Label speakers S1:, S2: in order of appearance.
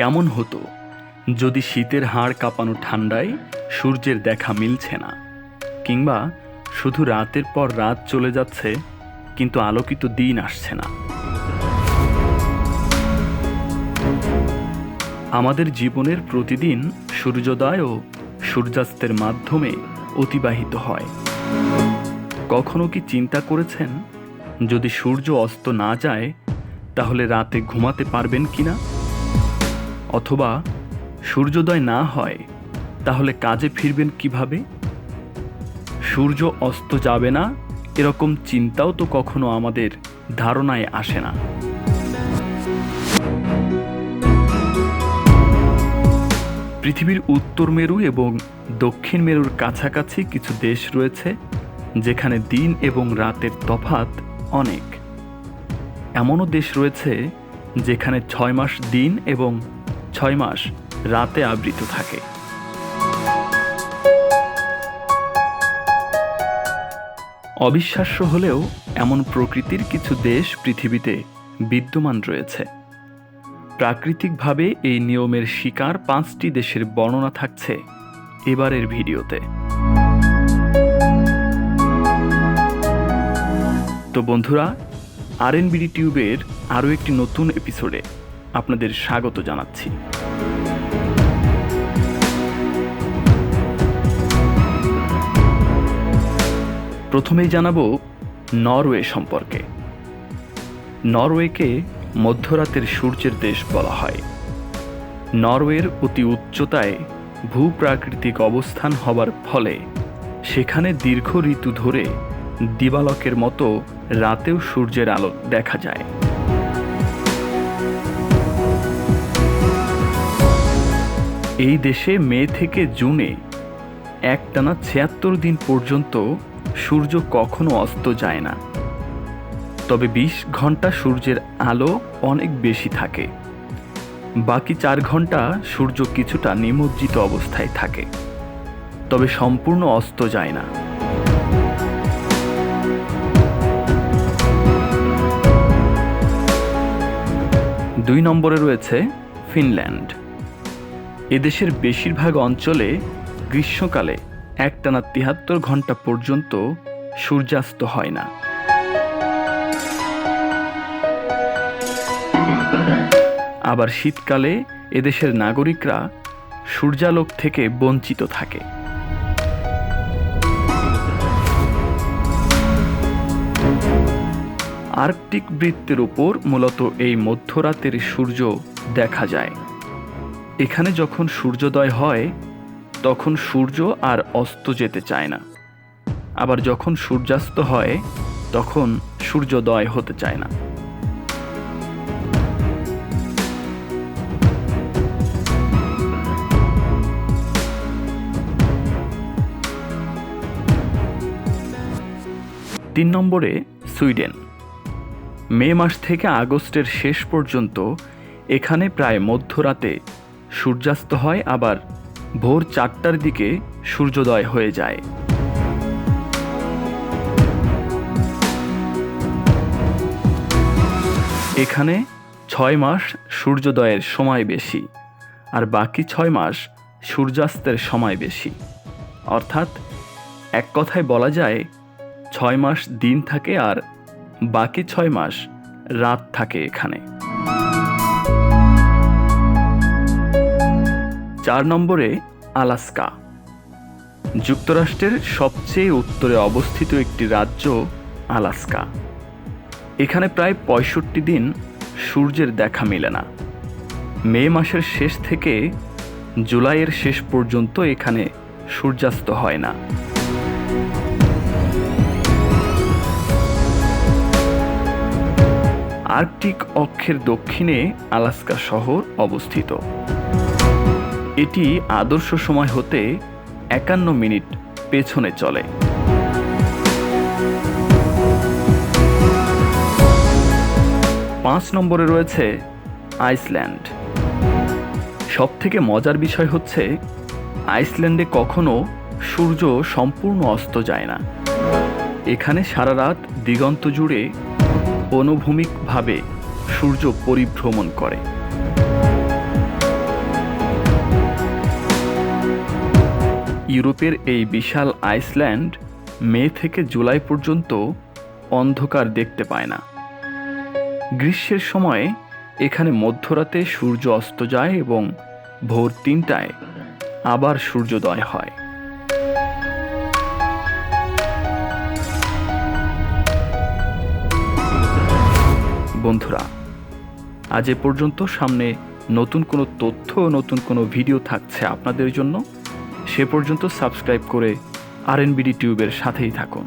S1: কেমন হতো? যদি শীতের হাড় কাঁপানো ঠান্ডায় সূর্যের দেখা মিলছে না, কিংবা শুধু রাতের পর রাত চলে যাচ্ছে, কিন্তু আলোকিত দিন আসছে না। আমাদের জীবনের প্রতিদিন সূর্যোদয় ও সূর্যাস্তের মাধ্যমে অতিবাহিত হয়। কখনো কি চিন্তা করেছেন, যদি সূর্য অস্ত না যায়, তাহলে রাতে ঘুমাতে পারবেন কিনা? অথবা সূর্যোদয় না হয়, তাহলে কাজে ফিরবেন কীভাবে? সূর্য অস্ত যাবে না, এরকম চিন্তাও তো কখনো আমাদের ধারণায় আসে না। পৃথিবীর উত্তর মেরু এবং দক্ষিণ মেরুর কাছাকাছি কিছু দেশ রয়েছে, যেখানে দিন এবং রাতের তফাত অনেক। এমনও দেশ রয়েছে, যেখানে ছয় মাস দিন এবং ছয় মাস রাতে আবৃত থাকে। অবিশ্বাস্য হলেও এমন প্রকৃতির কিছু দেশ পৃথিবীতে বিদ্যমান রয়েছে। প্রাকৃতিকভাবে এই নিয়মের শিকার পাঁচটি দেশের বর্ণনা থাকছে এবারের ভিডিওতে। তো বন্ধুরা, আর এন বিডি টিউবের আরও একটি নতুন এপিসোডে আপনাদের স্বাগত জানাচ্ছি। প্রথমেই জানাব নরওয়ে সম্পর্কে। নরওয়েকে মধ্যরাতের সূর্যের দেশ বলা হয়। নরওয়ের অতি উচ্চতায় ভূপ্রাকৃতিক অবস্থান হবার ফলে সেখানে দীর্ঘ ঋতু ধরে দিবালকের মতো রাতেও সূর্যের আলো দেখা যায়। এই দেশে মে থেকে জুনে একটানা ছিয়াত্তর দিন পর্যন্ত সূর্য কখনো অস্ত যায় না। তবে বিশ ঘণ্টা সূর্যের আলো অনেক বেশি থাকে। বাকি চার ঘণ্টা সূর্য কিছুটা নিমজ্জিত অবস্থায় থাকে। তবে সম্পূর্ণ অস্ত যায় না। দুই নম্বরে রয়েছে ফিনল্যান্ড। এদেশের বেশিরভাগ অঞ্চলে গ্রীষ্মকালে একটানা তিয়াত্তর ঘণ্টা পর্যন্ত সূর্যাস্ত হয় না। আবার শীতকালে এদেশের নাগরিকরা সূর্যালোক থেকে বঞ্চিত থাকে। আর্কটিক বৃত্তের উপর মূলত এই মধ্যরাতের সূর্য দেখা যায়। এখানে যখন সূর্যোদয় হয়, তখন সূর্য আর অস্ত যেতে চায় না। আবার যখন সূর্যাস্ত হয়, তখন সূর্যোদয় হতে চায় না। তিন নম্বরে, সুইডেন। মে মাস থেকে আগস্টের শেষ পর্যন্ত এখানে প্রায় মধ্যরাতে সূর্যাস্ত হয়, আবার ভোর চারটার দিকে সূর্যোদয় হয়ে যায়। এখানে ছয় মাস সূর্যোদয়ের সময় বেশি, আর বাকি ছয় মাস সূর্যাস্তের সময় বেশি। অর্থাৎ এক কথায় বলা যায়, ছয় মাস দিন থাকে আর বাকি ছয় মাস রাত থাকে এখানে। চার নম্বরে আলাস্কা। যুক্তরাষ্ট্রের সবচেয়ে উত্তরে অবস্থিত একটি রাজ্য আলাস্কা। এখানে প্রায় পঁয়ষট্টি দিন সূর্যের দেখা মেলে না। মে মাসের শেষ থেকে জুলাইয়ের শেষ পর্যন্ত এখানে সূর্যাস্ত হয় না। আর্কটিক অক্ষের দক্ষিণে আলাস্কা শহর অবস্থিত। এটি আদর্শ সময় হতে একান্ন মিনিট পেছনে চলে। পাঁচ নম্বরে রয়েছে আইসল্যান্ড। সব থেকে মজার বিষয় হচ্ছে, আইসল্যান্ডে কখনো সূর্য সম্পূর্ণ অস্ত যায় না। এখানে সারা রাত দিগন্ত জুড়ে অনুভূমিকভাবে সূর্য পরিভ্রমণ করে। ইউরোপের এই বিশাল আইসল্যান্ড মে থেকে জুলাই পর্যন্ত অন্ধকার দেখতে পায় না। গ্রীষ্মের সময়ে এখানে মধ্যরাতে সূর্য অস্ত যায় এবং ভোর তিনটায় আবার সূর্যোদয় হয়। বন্ধুরা, আজ এ পর্যন্ত সামনে নতুন কোনো তথ্য, নতুন কোনো ভিডিও থাকছে আপনাদের জন্য। সে পর্যন্ত সাবস্ক্রাইব করে আর টিউবের সাথেই থাকুন।